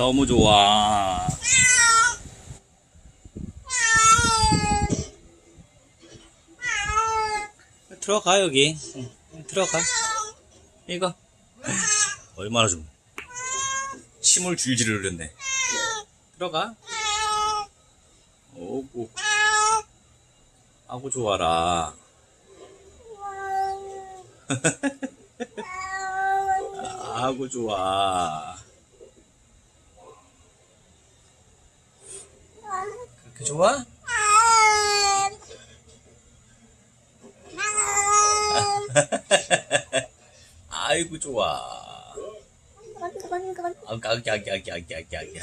너무 좋아. 들어가 여기. 응, 들어가. 이거. 얼마나 좀 침을 줄줄 흘렸네. 들어가. 오고. 아고 좋아라. 아고 좋아. 그렇게 좋아? 아이고 좋아. 아기 아기 아기 아기 아기 아기 아기.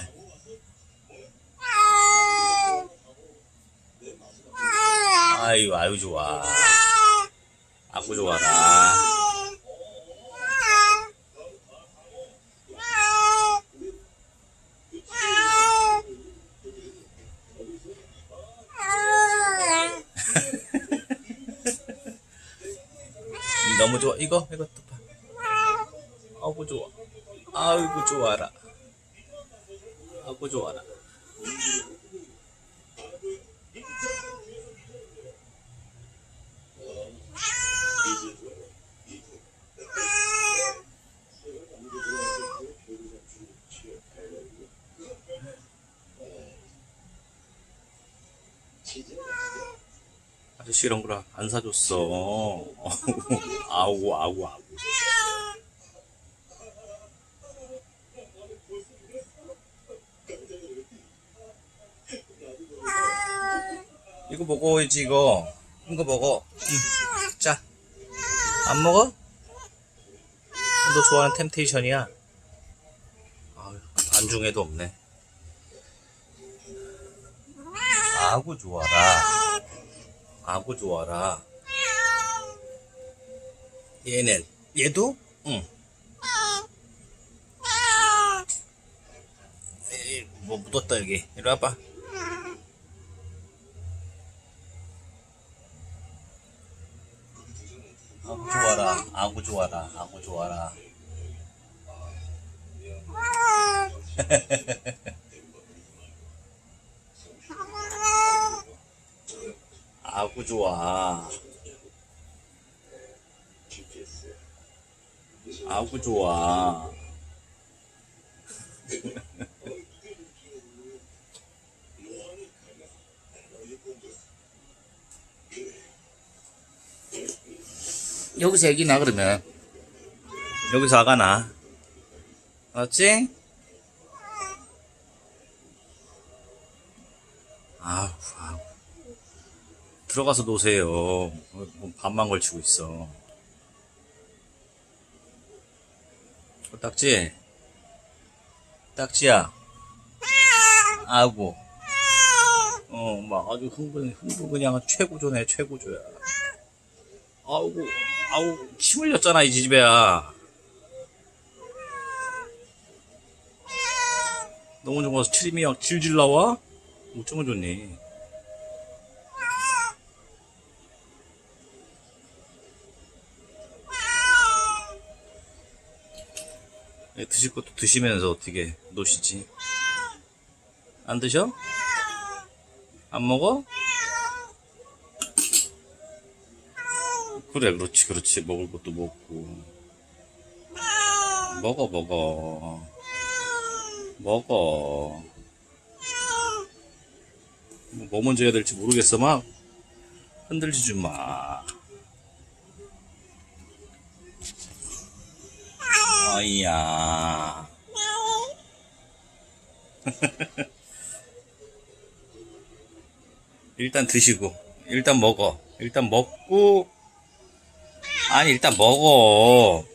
아이고 아이고 좋아. 아고 좋아라. 너무 좋아. 이거 또 봐. 아이고 좋아. 아이고 좋아라. 아이고 좋아라. 아저씨 이런 거라 안 사줬어. 아우 아우 아우. 이거 먹어야지 이거. 이거 먹어. 응. 자. 안 먹어? 너 좋아하는 템테이션이야. 아유, 안중에도 없네. 아구 좋아라. 아구 좋아라. 얘는 얘도? 응. 에이, 뭐 묻었다 여기. 이리 와봐. 아구 좋아라. 아구 좋아라. 아구 좋아라. 아구 좋아. 아구 좋아. 여기서 애기 나 그러면. 여기서 아가 나. 알았지? 아우 들어가서 노세요. 뭐 반만 걸치고 있어 어, 딱지. 딱지야. 아고 어 막 아주 흥분 흥분 그냥 최고조네 최고조야. 아우고 아우 침 흘렸잖아 이 집애야. 너무 좋아서 트림이 막 질질 나와? 어쩌면 좋니 드실 것도 드시면서 어떻게 노시지? 안 드셔? 안 먹어? 그래 그렇지 그렇지. 먹을 것도 먹고. 먹어 먹어. 먹어. 뭐 먼저 해야 될지 모르겠어 막. 흔들지 좀 마 아이야. 일단 드시고 일단 먹어. 일단 먹고 아니 일단 먹어.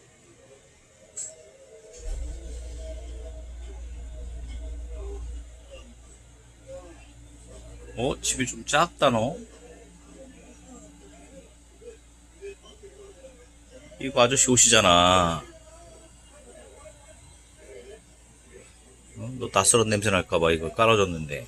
어 집이 좀 작다 너? 이거 아저씨 옷이잖아 낯설은 냄새 날까봐 이거 깔아줬는데.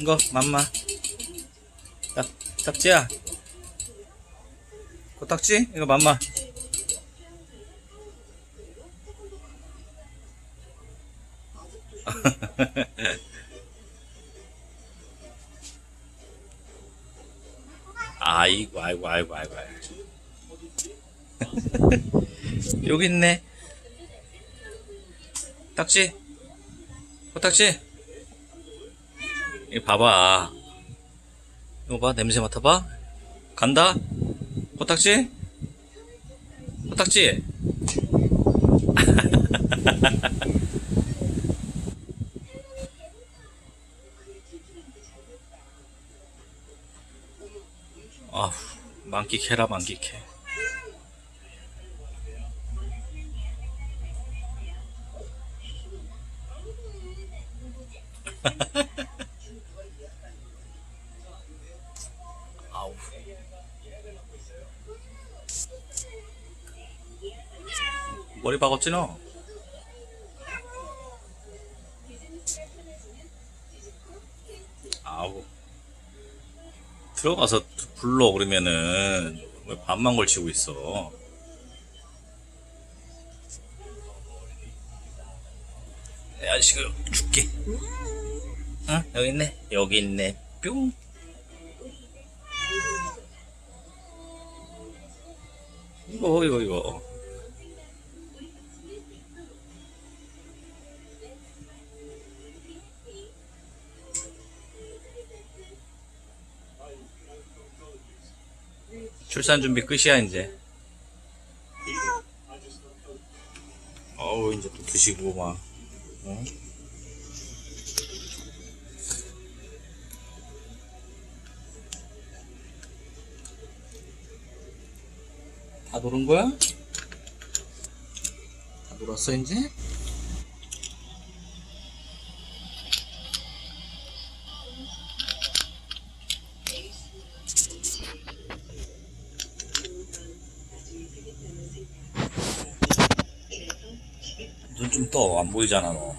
이거 맘마. 딱, 딱지야. 그 코딱지? 이거 맘마. 아이고 아이고 아이고 아이고 아이고. 여기 있네. 딱지. 코딱지. 이거 봐봐. 이거 봐 냄새 맡아봐. 간다. 코딱지. 코딱지 만끽해라 만끽해 아우. 머리 박았지 너? 아우. 들어가서 불러 그러면은. 왜 밥만 걸치고 있어? 야 지금 줄게. 응? 여기 있네. 여기 있네. 뿅. 이거 이거 이거 출산 준비 끝이야 이제 어우 이제 또 드시고 막 어? 다 노른 거야? 다 놀았어 이제? 떠안 보이잖아 너